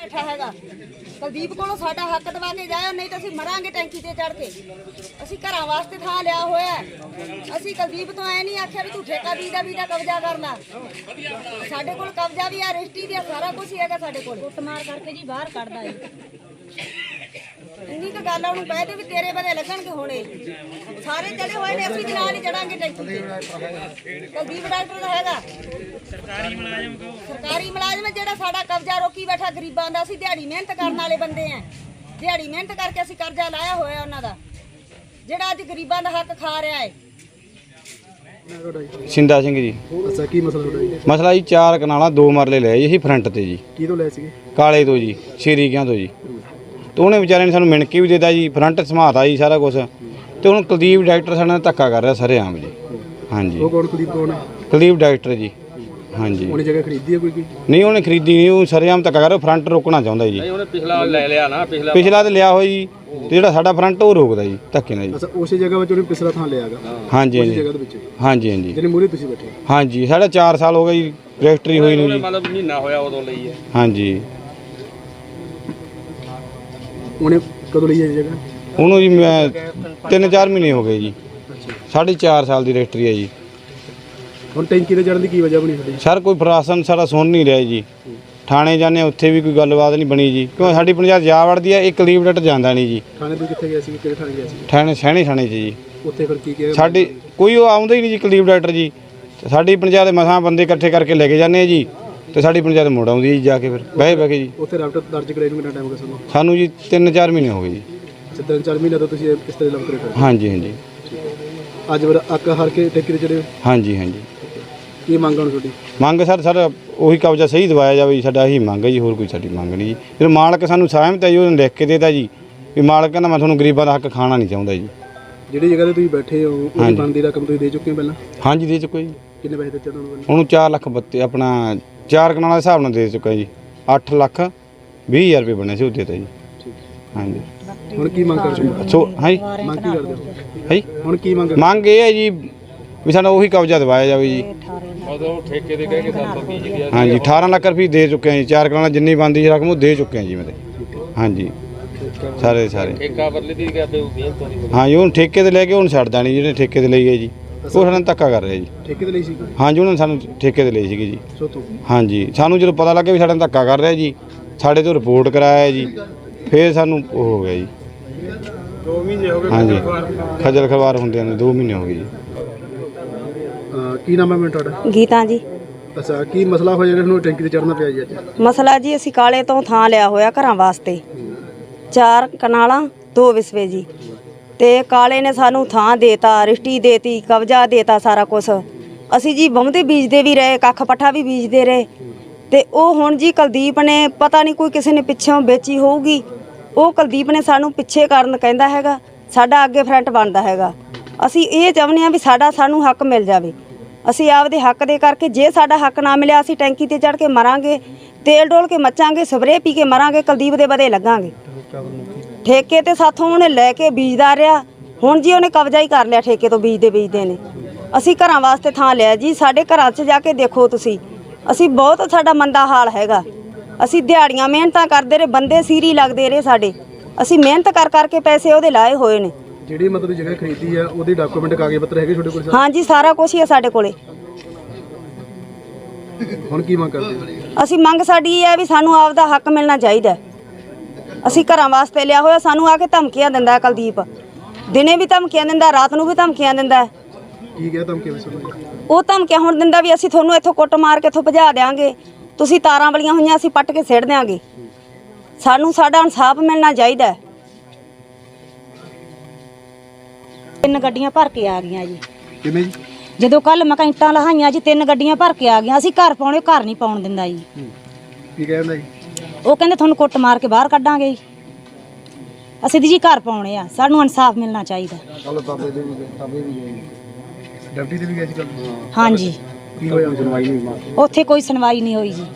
ਬੈਠਾ ਹੈਗਾ। ਕੁਲਦੀਪ ਕੋਲੋਂ ਸਾਡਾ ਹੱਕ ਦਵਾ ਕੇ ਜਾਇਆ ਨਹੀਂ ਤਾਂ ਅਸੀਂ ਮਰਾਂਗੇ ਟੈਂਕੀ ਤੇ ਚੜ ਕੇ। ਅਸੀਂ ਘਰਾਂ ਵਾਸਤੇ ਥਾਂ ਲਿਆ ਹੋਇਆ ਹੈ। ਅਸੀਂ ਕੁਲਦੀਪ ਤੋਂ ਐ ਨਹੀਂ ਆਖਿਆ ਵੀ ਤੂੰ ਠੇਕਾ ਵੀ ਦਾ ਵੀ ਦਾ ਕਬਜ਼ਾ ਕਰਨਾ। ਸਾਡੇ ਕੋਲ ਕਬਜ਼ਾ ਵੀ ਆ, ਰਜਿਸਟਰੀ ਵੀ ਆ, ਸਾਰਾ ਕੁਝ ਹੀ ਹੈਗਾ ਸਾਡੇ ਕੋਲ। ਕੁੱਟਮਾਰ ਕਰਕੇ ਜੀ ਬਾਹਰ ਕੱਢਦਾ ਜੀ। ਕੁ ਆ ਉਹਨੂੰ ਕਹਿ ਦੇ ਵੀ ਤੇਰੇ ਬਦੇ ਲੱਗਣਗੇ ਹੁਣੇ। ਸਾਰੇ ਚੜੇ ਹੋਏ ਨੇ ਅਸੀਂ ਵੀ ਨਾਲ ਹੀ ਚੜਾਂਗੇ ਟੈਂਕੀ ਤੇ। ਕੁਲਦੀਪ ਡਾਕਟਰ ਦਾ ਹੈਗਾ। ਸਰਕਾਰੀ ਮੁਲਾਜ਼ਮ ਸਰਕਾਰੀ ਮੁਲਾਜ਼ਮ ਹੈ ਜਿਹੜਾ ਸਾਡਾ ਕਬਜ਼ਾ ਰੋਕੀ ਬੈਠਾ ਗਰੀਬਾਂ ਦਾ। ਅਸੀਂ ਦਿਹਾੜੀ ਮਿਹਨਤ ਕਰਨ ਵਾਲੇ ਬੰਦੇ ਆ। ਦਿਹਾੜੀ ਮਿਹਨਤ ਕਰਕੇ ਅਸੀਂ ਕਰਜ਼ਾ ਲਾਇਆ ਹੋਇਆ ਉਹਨਾਂ ਦਾ। ਜਿਹੜਾ ਅੱਜ ਗਰੀਬਾਂ ਦਾ ਹੱਕ ਖਾ ਰਿਹਾ ਹੈ। ਸਿੰਦਾ ਸਿੰਘ ਜੀ। ਅੱਛਾ ਕੀ ਮਸਲਾ ਤੁਹਾਡਾ ਜੀ? ਮਸਲਾ ਜੀ ਚਾਰ ਕਨਾਲਾਂ ਦੋ ਮਰਲੇ ਲਏ ਜੀ ਫਰੰਟ ਤੇ ਜੀ। ਕੀ ਤੋਂ ਲਏ ਸੀਗੇ? ਕਾਲੇ ਤੋਂ ਜੀ ਸ਼ੇਰੀਕਿਆਂ ਤੋਂ ਜੀ। ਤੇ ਉਹਨੇ ਵਿਚਾਰੇ ਨੇ ਸਾਨੂੰ ਮਿਣਕੀ ਵੀ ਦਿੱਤਾ ਜੀ ਫਰੰਟ ਸਮਾਤਾ ਜੀ ਸਾਰਾ ਕੁਝ ਤੇ ਹੁਣ ਕੁਲਦੀਪ ਡਾਇਰੈਕਟਰ ਸਾਡੇ ਨਾਲ ਧੱਕਾ ਕਰ ਰਿਹਾ ਸਰੇਆਮ ਜੀ। ਹਾਂਜੀ। ਉਹ ਕੌਣ ਕੁਲਦੀਪ ਕੌਣ ਹੈ ਕੁਲਦੀਪ ਡਾਇਰੈਕਟਰ ਜੀ। ਹਾਂਜੀ। ਉਹਨੇ ਜਗ੍ਹਾ ਖਰੀਦੀ ਹੈ ਕੋਈ ਕੀ ਨਹੀਂ ਉਹਨੇ ਖਰੀਦੀ ਨਹੀਂ ਉਹ ਸਰੇਆਮ ਧੱਕਾ ਕਰ ਰਿਹਾ ਫਰੰਟ ਰੋਕਣਾ ਚਾਹੁੰਦਾ ਜੀ। ਉਹਨੇ ਪਿਛਲਾ ਲੈ ਲਿਆ ਨਾ ਪਿਛਲਾ ਪਿਛਲਾ ਤੇ ਲਿਆ ਹੋਇਆ ਜੀ ਤੇ ਜਿਹੜਾ ਸਾਡਾ ਫਰੰਟ ਉਹ ਰੋਕਦਾ ਜੀ ਧੱਕੇ ਨਾਲ ਜੀ। ਅੱਛਾ ਉਸੇ ਜਗ੍ਹਾ ਵਿੱਚ ਉਹਨੇ ਪਿਛਲਾ ਥਾਂ ਲਿਆਗਾ ਹਾਂਜੀ ਉਸੇ ਹਾਂਜੀ। ਜਗ੍ਹਾ ਦੇ ਵਿੱਚ? ਹਾਂਜੀ ਹਾਂਜੀ। ਜਿਹਨੇ ਮੂਰੇ ਤੁਸੀਂ ਬੈਠੇ। ਹਾਂਜੀ ਸਾਡਾ 4 ਸਾਲ ਹੋ ਗਏ ਜੀ ਰਜਿਸਟਰੀ ਹੋਈ ਨੂੰ ਜੀ। ਮਤਲਬ ਮਹੀਨਾ ਹੋਇਆ ਉਦੋਂ ਲਈ ਹੈ। ਹਾਂਜੀ। ਉਹਨੇ ਕਦੋਂ ਲਈ ਹੈ ਜਗ੍ਹਾ? ਉਹਨੂੰ ਜੀ ਮੈਂ 3-4 ਮਹੀਨੇ ਹੋ ਗਏ ਜੀ। ਸਾਢੇ 4 ਸਾਲ ਦੀ ਰਜਿਸਟਰੀ ਹੈ ਜੀ। ਹੁਣ ਟੈਂਕੀ ਤੇ ਚੜਨ ਦੀ ਕੀ ਵਜ੍ਹਾ ਬਣੀ ਤੁਹਾਡੀ ਸਰ ਕੋਈ ਪ੍ਰਸ਼ਾਸਨ ਸਾਡਾ ਸੁਣ ਨਹੀਂ ਰਿਹਾ ਜੀ। ਥਾਣੇ ਜਾਂਦੇ ਹਾਂ, ਉੱਥੇ ਵੀ ਕੋਈ ਗੱਲਬਾਤ ਨਹੀਂ ਬਣੀ ਜੀ। ਕਿਉਂ ਸਾਡੀ ਪੰਜਾਬ ਜਾ ਵੜਦੀ ਹੈ ਇੱਕ ਲੀਵ ਡਟ ਜਾਂਦਾ ਨਹੀਂ ਜੀ। ਥਾਣੇ ਤੋਂ ਕਿੱਥੇ ਗਿਆ ਸੀ ਕਿਹੜੇ ਥਾਣੇ ਗਿਆ ਸੀ? ਥਾਣੇ ਸਹਿਣੇ ਥਾਣੇ 'ਚ ਜੀ। ਉੱਥੇ ਫਿਰ ਕੀ ਕਿਹਾ? ਸਾਡੀ ਕੋਈ ਉਹ ਆਉਂਦਾ ਹੀ ਨਹੀਂ ਜੀ ਕੁਲਦੀਪ ਡਾਕਟਰ ਜੀ। ਸਾਡੀ ਪੰਚਾਇਤ ਦੇ ਮਸਾਂ ਬੰਦੇ ਇਕੱਠੇ ਕਰਕੇ ਲੈ ਕੇ ਜਾਂਦੇ ਆ ਜੀ। ਤੇ ਸਾਡੀ ਪੰਚਾਇਤ ਮੁੜ ਆਉਂਦੀ ਹੈ ਜੀ ਜਾ ਕੇ ਫਿਰ। ਬਹਿ ਬਹਿ ਕੇ ਜੀ। ਉੱਥੇ ਰਾਪਟ ਦਰਜ ਕਰਾਈ ਨੂੰ ਕਿੰਨਾ ਟਾਈਮ ਹੋ ਗਿਆ ਸਾਨੂੰ? ਸਾਨੂੰ ਜੀ 3-4 ਮਹੀਨੇ ਹੋ ਗਏ ਜੀ। ਅੱਛਾ ਤਿੰਨ ਚਾਰ ਮਹੀਨੇ ਤੋਂ ਤੁਸੀਂ ਇਸ ਤਰ੍ਹਾਂ ਲੰਕਰੇ ਕਰਦੇ ਹਾਂਜੀ ਹਾਂਜੀ। ਅੱਜ ਫਿਰ ਅੱਕ ਹਰ ਕੇ ਟੈਂਕੀ ਤੇ ਚੜੇ। ਹਾਂਜੀ ਹਾਂਜੀ। ਕੀ ਮੰਗ ਹੁਣ ਤੁਹਾਡੀ? ਮੰਗ ਸਰ ਸਰ ਉਹੀ ਕਬਜ਼ਾ ਸਹੀ ਦਵਾਇਆ ਜਾਵੇ ਜੀ ਸਾਡਾ ਇਹੀ ਮੰਗ ਹੈ ਜੀ ਹੋਰ ਕੋਈ ਸਾਡੀ ਮੰਗ ਨਹੀਂ ਜੀ। ਜਦੋਂ ਮਾਲਕ ਸਾਨੂੰ ਸਹਿਮਤ ਹੈ ਜੀ ਉਹਨੇ ਲਿਖ ਕੇ ਦੇਤਾ ਜੀ ਵੀ ਮਾਲਕ ਕਹਿੰਦਾ ਮੈਂ ਤੁਹਾਨੂੰ ਗਰੀਬਾਂ ਦਾ ਹੱਕ ਖਾਣਾ ਨਹੀਂ ਚਾਹੁੰਦਾ ਜੀ। ਜਿਹੜੀ ਜਗ੍ਹਾ ਤੇ ਤੁਸੀਂ ਬੈਠੇ ਹੋ ਉਹਦੀ ਹਾਂਜੀ। ਬਣਦੀ ਰਕਮ ਤੁਸੀਂ ਦੇ ਚੁੱਕੇ ਹੋ ਪਹਿਲਾਂ? ਹਾਂਜੀ ਦੇ ਚੁੱਕਾ ਜੀ। ਕਿੰਨੇ ਪੈਸੇ ਦਿੱਤੇ ਤੁਹਾਨੂੰ ਪਹਿਲਾਂ ਉਹਨੂੰ 4 ਲੱਖ ਬੱਤੇ ਆਪਣਾ 4 ਕਨਾਲਾਂ ਦੇ ਹਿਸਾਬ ਨਾਲ ਦੇ ਚੁੱਕਾ ਜੀ। 8 ਲੱਖ 20000 ਰੁਪਏ ਬਣੇ ਸੀ ਉਹ ਦੇਤਾ ਜੀ। ਹਾਂਜੀ। ਹੁਣ ਕੀ ਮੰਗ ਕਰਦੇ ਹੋ? ਸੋ ਹਾਂਜੀ। ਮੰਗ ਕੀ ਕਰਦੇ ਹੋ? ਹਾਂਜੀ। ਹੁਣ ਕੀ ਮੰਗ ਮੰਗ ਇਹ ਹੈ ਜੀ ਵੀ ਸਾਡਾ ਉਹੀ ਕਬਜ਼ਾ ਦਵਾਇਆ ਜਾਵੇ ਜੀ। ਉਦੋਂ ਠੇਕੇ ਦੇ ਕਹਿ ਕੇ 720 ਦੀ ਆ ਹਾਂਜੀ 18 ਲੱਖ ਰੁਪਏ ਦੇ ਚੁੱਕੇ ਹਾਂ ਜੀ। 4 ਕਨਾਲਾਂ ਜਿੰਨੀ ਬਣਦੀ ਸੀ ਰਕਮ ਉਹ ਦੇ ਚੁੱਕੇ ਹਾਂ ਜੀ ਮੈਂ ਤੇ। ਹਾਂਜੀ। ਸਾਰੇ ਸਾਰੇ। ਠੇਕਾ ਬਦਲੀ ਦੀ ਕਰਦੇ ਤੋਂ ਨਹੀਂ ਹਾਂਜੀ ਹੁਣ ਠੇਕੇ ਤੇ ਲੈ ਕੇ ਹੁਣ ਛੱਡਦਾ ਨਹੀਂ ਜਿਹੜੇ ਠੇਕੇ ਤੇ ਲਈ ਹੈ ਜੀ। ਉਹ ਸਾਡੇ ਨਾਲ ਧੱਕਾ ਕਰ ਰਿਹਾ ਜੀ। ਠੇਕੇ ਤੇ ਲਈ ਸੀ ਹਾਂਜੀ ਉਹਨਾਂ ਨੇ ਸਾਨੂੰ ਠੇਕੇ ਤੇ ਲਈ ਸੀਗੀ ਜੀ। ਸੋ ਤੋਂ ਹਾਂਜੀ ਸਾਨੂੰ ਜਦੋਂ ਪਤਾ ਲੱਗਿਆ ਵੀ ਸਾਡੇ ਨਾਲ ਧੱਕਾ ਕਰ ਰਿਹਾ ਜੀ ਸਾਡੇ ਤੋਂ ਰਿਪੋਰਟ ਕਰਾਇਆ ਜੀ ਫਿਰ ਸਾਨੂੰ ਉਹ ਹੋ ਗਿਆ ਜੀ। 2 ਮਹੀਨੇ ਹੋ ਗਏ ਹਾਂਜੀ ਖਜਲ ਖਵਾਰ ਹੁੰਦਿਆਂ ਨੂੰ 2 ਮਹੀਨੇ ਹੋ ਗਏ ਜੀ। ਅਹ ਕੀ ਨਾਮ ਹੈ ਮੈਂ ਤੁਹਾਡਾ? ਗੀਤਾ ਜੀ। ਅੱਛਾ ਕੀ ਮਸਲਾ ਹੋਇਆ ਜਿਹੜਾ ਤੁਹਾਨੂੰ ਟੈਂਕੀ ਤੇ ਚੜਨਾ ਪਿਆ ਜੀ ਅੱਜ? ਮਸਲਾ ਜੀ ਅਸੀਂ ਕਾਲੇ ਤੋਂ ਥਾਂ ਲਿਆ ਹੋਇਆ ਘਰਾਂ ਵਾਸਤੇ। ਚਾਰ ਕਨਾਲਾਂ ਦੋ ਵਿਸਵੇ ਜੀ। ਤੇ ਕਾਲੇ ਨੇ ਸਾਨੂੰ ਥਾਂ ਦੇਤਾ ਰਿਸ਼ਟੀ ਦੇਤੀ, ਕਬਜ਼ਾ ਦੇਤਾ ਸਾਰਾ ਕੁਝ ਅਸੀਂ ਜੀ ਬੰਮਦੇ ਬੀਜਦੇ ਵੀ ਰਹੇ, ਕੱਖ ਪੱਠਾ ਵੀ ਬੀਜਦੇ ਰਹੇ। ਤੇ ਉਹ ਹੁਣ ਜੀ ਕੁਲਦੀਪ ਨੇ ਪਤਾ ਨਹੀਂ ਕੋਈ ਕਿਸੇ ਨੇ ਪਿੱਛੋਂ ਵੇਚੀ ਹੋਊਗੀ। ਉਹ ਕੁਲਦੀਪ ਨੇ ਸਾਨੂੰ ਪਿੱਛੇ ਕਰਨ ਕਹਿੰਦਾ ਹੈਗਾ, ਸਾਡਾ ਅੱਗੇ ਫਰੰਟ ਬਣਦਾ ਹੈਗਾ। ਅਸੀਂ ਇਹ ਚਾਹੁੰਦੇ ਹਾਂ ਵੀ ਸਾਡਾ ਸਾਨੂੰ ਹੱਕ ਮਿਲ ਜਾਵੇ। ਅਸੀਂ ਆਪਦੇ ਹੱਕ ਦੇ ਕਰਕੇ ਜੇ ਸਾਡਾ ਹੱਕ ਨਾ ਮਿਲਿਆ, ਅਸੀਂ ਟੈਂਕੀ ਤੇ ਚੜ ਕੇ ਮਰਾਂਗੇ, ਤੇਲ ਡੋਲ ਕੇ ਮੱਚਾਂਗੇ, ਸਪਰੇਅ ਪੀ ਕੇ ਮਰਾਂਗੇ, ਕੁਲਦੀਪ ਦੇ ਬਦੇ ਲੱਗਾਂਗੇ। ਠੇਕੇ ਤੇ ਸਾਥੋਂ ਉਹਨੇ ਲੈ ਕੇ ਬੀਜਦਾ ਰਿਹਾ। ਹੁਣ ਜੀ ਉਹਨੇ ਕਬਜ਼ਾ ਹੀ ਕਰ ਲਿਆ ਠੇਕੇ ਤੋਂ ਬੀਜਦੇ ਬੀਜਦੇ ਨੇ। ਅਸੀਂ ਘਰਾਂ ਵਾਸਤੇ ਥਾਂ ਲਿਆ ਜੀ ਸਾਡੇ ਘਰਾਂ 'ਚ ਜਾ ਕੇ ਦੇਖੋ ਤੁਸੀਂ। ਅਸੀਂ ਬਹੁਤ ਸਾਡਾ ਮੰਦਾ ਹਾਲ ਹੈਗਾ। ਅਸੀਂ ਦਿਹਾੜੀਆਂ ਮਿਹਨਤਾਂ ਕਰਦੇ ਰਹੇ ਬੰਦੇ ਸੀਰੀ ਲੱਗਦੇ ਰਹੇ ਸਾਡੇ। ਅਸੀਂ ਮਿਹਨਤ ਕਰ ਕਰਕੇ ਪੈਸੇ ਉਹਦੇ ਲਾਏ ਹੋਏ ਨੇ। ਜਿਹੜੀ ਮਤਲਬ ਜਗ੍ਹਾ ਖਰੀਦੀ ਆ ਉਹਦੇ ਡਾਕੂਮੈਂਟ ਕਾਗਜ਼ ਪੱਤਰ ਹੈਗੇ ਤੁਹਾਡੇ ਕੋਲ ਹਾਂਜੀ ਸਾਰਾ ਕੁਝ ਹੀ ਹੈ ਸਾਡੇ ਕੋਲੇ। ਹੁਣ ਕੀ ਮੰਗ ਕਰਦੇ ਹੋ? ਅਸੀਂ ਮੰਗ ਸਾਡੀ ਇਹ ਹੈ ਵੀ ਸਾਨੂੰ ਆਪਦਾ ਹੱਕ ਮਿਲਣਾ ਚਾਹੀਦਾ। ਹੈ। ਅਸੀਂ ਘਰਾਂ ਵਾਸਤੇ ਲਿਆ ਹੋਇਆ ਸਾਨੂੰ ਆ ਕੇ ਧਮਕੀਆਂ ਦਿੰਦਾ ਹੈ ਕੁਲਦੀਪ। ਦਿਨੇ ਵੀ ਧਮਕੀਆਂ ਦਿੰਦਾ ਰਾਤ ਨੂੰ ਵੀ ਧਮਕੀਆਂ ਦਿੰਦਾ ਹੈ। ਕੀ ਕਿਹਾ ਧਮਕੀ ਵਿੱਚ ਉਹ ਧਮਕੀਆਂ ਹੁਣ ਦਿੰਦਾ ਵੀ ਅਸੀਂ ਤੁਹਾਨੂੰ ਇੱਥੋਂ ਕੁੱਟ ਮਾਰ ਕੇ ਇੱਥੋਂ ਭਜਾ ਦੇਾਂਗੇ ਤੁਸੀਂ ਤਾਰਾਂ ਵਾਲੀਆਂ ਹੋਈਆਂ ਅਸੀਂ ਪੱਟ ਕੇ ਸਿੱਟ ਦਿਆਂਗੇ। ਸਾਨੂੰ ਸਾਡਾ ਇਨਸਾਫ ਮਿਲਣਾ ਚਾਹੀਦਾ ਹੈ। ਤਿੰਨ ਗੱਡੀਆਂ ਭਰ ਕੇ ਆ ਗਈਆਂ ਜੀ। ਕਿਵੇਂ ਜੀ? ਜਦੋਂ ਕੱਲ ਮੈਂ ਕਿਹਾ ਇੱਟਾਂ ਲਹਾਈਆਂ ਜੀ ਤਿੰਨ ਗੱਡੀਆਂ ਭਰ ਕੇ ਆ ਗਈਆਂ। ਅਸੀਂ ਘਰ ਪਾਉਣੇ ਘਰ ਨਹੀਂ ਪਾਉਣ ਦਿੰਦਾ ਜੀ। ਕੀ ਕਹਿੰਦਾ ਜੀ? ਉਹ ਕਹਿੰਦੇ ਤੁਹਾਨੂੰ ਕੁੱਟ ਮਾਰ ਕੇ ਬਾਹਰ ਕੱਢਾਂਗੇ ਜੀ। ਅਸੀਂ ਦੀ ਜੀ ਘਰ ਪਾਉਣੇ ਆ ਸਾਨੂੰ ਇਨਸਾਫ ਮਿਲਣਾ ਚਾਹੀਦਾ। ਕੱਲ ਬਾਬੇ ਦੇ ਵੀ ਬਾਬੇ ਵੀ ਗਏ। ਡਿਊਟੀ ਤੇ ਵੀ ਗਏ ਸੀ ਕੱਲ ਹਾਂਜੀ। ਕੀ ਹੋਇਆ? ਸੁਣਵਾਈ ਨਹੀਂ ਉੱਥੇ ਕੋਈ ਸੁਣਵਾਈ ਨਹੀਂ ਹੋਈ ਜੀ।